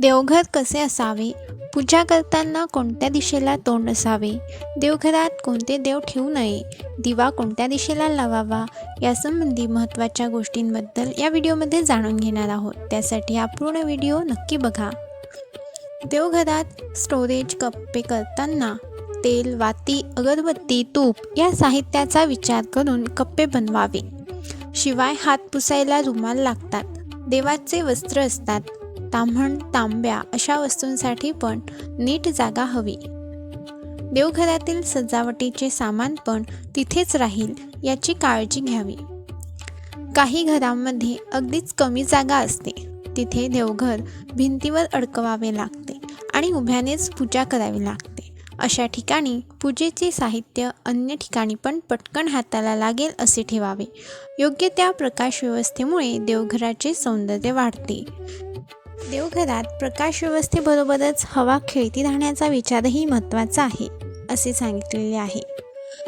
देवघर कसे असावे? पूजा करताना कोणत्या दिशेला तोंड असावे? देवघरात कोणते देव ठेवू नये? दिवा कोणत्या दिशेला लावावा? यासंबंधी महत्त्वाच्या गोष्टींबद्दल या व्हिडिओमध्ये जाणून घेणार आहोत. त्यासाठी हा पूर्ण व्हिडिओ नक्की बघा. देवघरात स्टोरेज कप्पे करताना तेल वाती अगरबत्ती तूप या साहित्याचा विचार करून कप्पे बनवावे. शिवाय हात पुसायला रुमाल लागतात. देवाचे वस्त्र असतात. ताम्हण तांब्या अशा वस्तूंसाठी पण नीट जागा हवी. देवघरातील सजावटीचे सामान पण तिथेच राहील याची काळजी घ्यावी. काही घरांमध्ये अगदीच कमी जागा असते. तिथे देवघर भिंतीवर अडकवावे लागते आणि उभ्यानेच पूजा करावी लागते. अशा ठिकाणी पूजेचे साहित्य अन्य ठिकाणी पण पटकन हाताला लागेल असे ठेवावे. योग्य त्या प्रकाश व्यवस्थेमुळे देवघराचे सौंदर्य वाढते. देवघरात प्रकाश व्यवस्थेबरोबरच हवा खेळती राहण्याचा विचारही महत्त्वाचा आहे असे सांगितलेले आहे.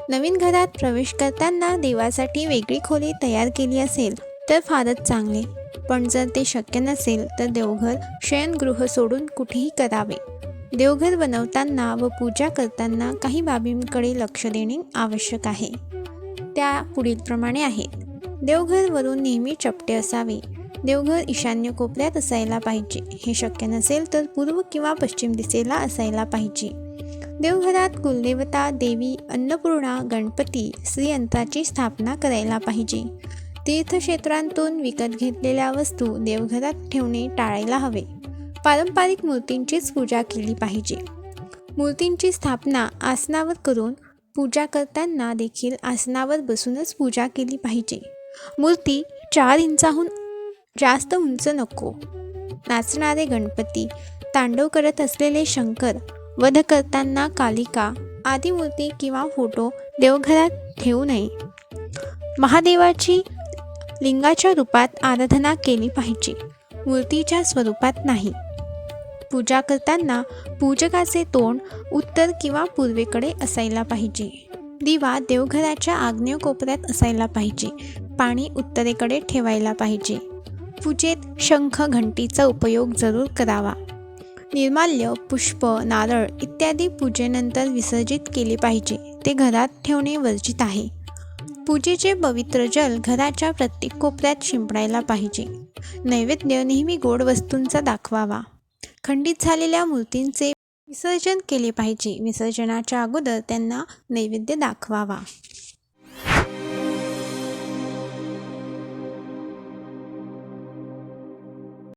नवीन घरात प्रवेश करताना देवासाठी वेगळी खोली तयार केली असेल तर फारच चांगले. पण जर ते शक्य नसेल तर देवघर शयनगृह सोडून कुठेही करावे. देवघर बनवताना व पूजा करताना काही बाबींकडे लक्ष देणे आवश्यक आहे. त्या पुढीलप्रमाणे आहेत. देवघरवरून नेहमी चपटे असावे. देवघर ईशान्य कोपऱ्यात असायला पाहिजे. हे शक्य नसेल तर पूर्व किंवा पश्चिम दिशेला असायला पाहिजे. देवघरात कुलदेवता देवी अन्नपूर्णा गणपती श्रीयंत्राची स्थापना करायला पाहिजे. तीर्थक्षेत्रांतून विकत घेतलेल्या वस्तू देवघरात ठेवणे टाळायला हवे. पारंपरिक मूर्तींचीच पूजा केली पाहिजे. मूर्तींची स्थापना आसनावर करून पूजा करताना देखील आसनावर बसूनच पूजा केली पाहिजे. मूर्ती चार इंचाहून जास्त उंच नको. नाचणारे गणपती तांडव करत असलेले शंकर वध करताना कालिका आदी मूर्ती किंवा फोटो देवघरात ठेवू नये. महादेवाची लिंगाच्या रूपात आराधना केली पाहिजे मूर्तीच्या स्वरूपात नाही. पूजा करताना पूजकाचे तोंड उत्तर किंवा पूर्वेकडे असायला पाहिजे. दिवा देवघराच्या आग्नेय कोपऱ्यात असायला पाहिजे पाणी उत्तरेकडे ठेवायला पाहिजे. पूजेत शंख घंटीचा उपयोग जरूर करावा. निर्माल्य पुष्प नारळ इत्यादी पूजेनंतर विसर्जित केले पाहिजे. ते घरात ठेवणे वर्जित आहे. पूजेचे पवित्र जल घराच्या प्रत्येक कोपऱ्यात शिंपडायला पाहिजे. नैवेद्य नेहमी गोड वस्तूंचा दाखवावा. खंडित झालेल्या मूर्तींचे विसर्जन केले पाहिजे. विसर्जनाच्या अगोदर त्यांना नैवेद्य दाखवावा.